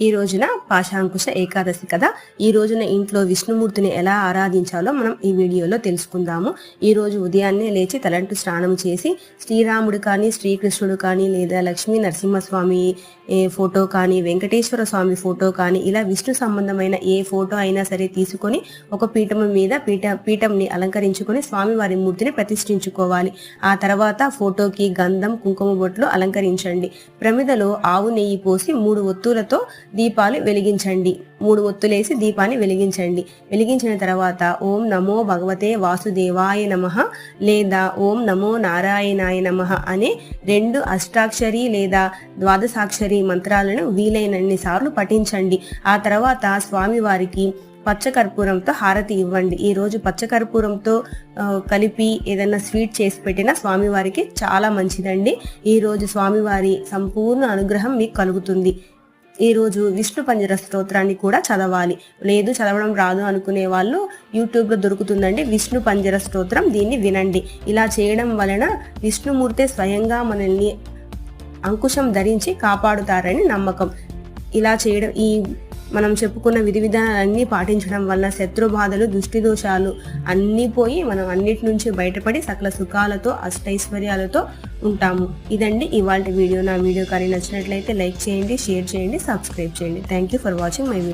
ఈ రోజున పాశాంకుశ ఏకాదశి కదా. ఈ రోజున ఇంట్లో విష్ణుమూర్తిని ఎలా ఆరాధించాలో మనం ఈ వీడియోలో తెలుసుకుందాము. ఈ రోజు ఉదయాన్నే లేచి తలంటు స్నానం చేసి శ్రీరాముడు కానీ శ్రీకృష్ణుడు కానీ లేదా లక్ష్మీ నరసింహస్వామి ఏ, ఫోటో కానీ వెంకటేశ్వర స్వామి ఫోటో కానీ ఇలా విష్ణు సంబంధమైన ఏ ఫోటో అయినా సరే తీసుకొని ఒక పీఠం మీద పీఠ పీఠంని అలంకరించుకొని స్వామివారి మూర్తిని ప్రతిష్ఠించుకోవాలి. ఆ తర్వాత ఫోటోకి గంధం కుంకుమ బొట్లు అలంకరించండి. ప్రమిదలో ఆవు నెయ్యి పోసి మూడు ఒత్తులతో దీపాలు వెలిగించండి. మూడు ఒత్తులేసి దీపాన్ని వెలిగించండి. వెలిగించిన తర్వాత ఓం నమో భగవతే వాసుదేవాయ నమః లేదా ఓం నమో నారాయణాయ నమః అనే రెండు అష్టాక్షరి లేదా ద్వాదశాక్షరి మంత్రాలను వీలైనన్ని సార్లు పఠించండి. ఆ తర్వాత స్వామివారికి పచ్చకర్పూరంతో హారతి ఇవ్వండి. ఈ రోజు పచ్చకర్పూరంతో కలిపి ఏదైనా స్వీట్ చేసి పెట్టినా స్వామివారికి చాలా మంచిదండి. ఈ రోజు స్వామివారి సంపూర్ణ అనుగ్రహం మీకు కలుగుతుంది. ఈరోజు విష్ణు పంజర స్తోత్రాన్ని కూడా చదవాలి. లేదు చదవడం రాదు అనుకునే వాళ్ళు యూట్యూబ్లో దొరుకుతుందండి విష్ణు పంజర స్తోత్రం. దీన్ని వినండి. ఇలా చేయడం వలన విష్ణుమూర్తే స్వయంగా మనల్ని అంకుశం ధరించి కాపాడుతారని నమ్మకం. ఇలా చేయడం ఈ మనం చెప్పుకున్న విధి విధానాలన్నీ పాటించడం వల్ల శత్రు బాధలు దృష్టి దోషాలు అన్నీ పోయి మనం అన్నిటి నుంచి బయటపడి సకల సుఖాలతో అష్టైశ్వర్యాలతో ఉంటాము. ఇదండి ఇవాళ వీడియో. నా వీడియో కానీ నచ్చినట్లయితే లైక్ చేయండి షేర్ చేయండి సబ్స్క్రైబ్ చేయండి. Thank you for watching my video